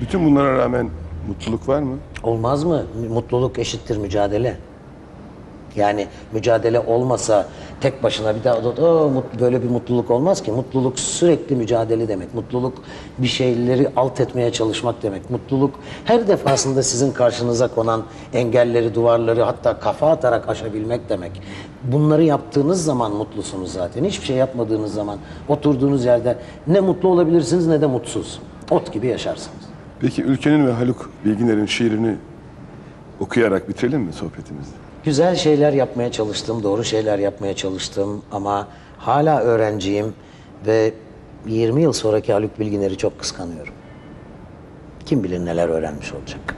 Bütün bunlara rağmen mutluluk var mı? Olmaz mı? Mutluluk eşittir mücadele. Yani mücadele olmasa tek başına bir daha "Aa, mut- böyle bir mutluluk olmaz ki. Mutluluk sürekli mücadele demek. Mutluluk bir şeyleri alt etmeye çalışmak demek. Mutluluk her defasında sizin karşınıza konan engelleri, duvarları hatta kafa atarak aşabilmek demek. Bunları yaptığınız zaman mutlusunuz zaten. Hiçbir şey yapmadığınız zaman oturduğunuz yerde ne mutlu olabilirsiniz ne de mutsuz. Ot gibi yaşarsınız. Peki ülkenin ve Haluk Bilginer'in şiirini okuyarak bitirelim mi sohbetimizi? Güzel şeyler yapmaya çalıştım, doğru şeyler yapmaya çalıştım ama hala öğrenciyim ve 20 yıl sonraki Haluk Bilginer'i çok kıskanıyorum. Kim bilir neler öğrenmiş olacak.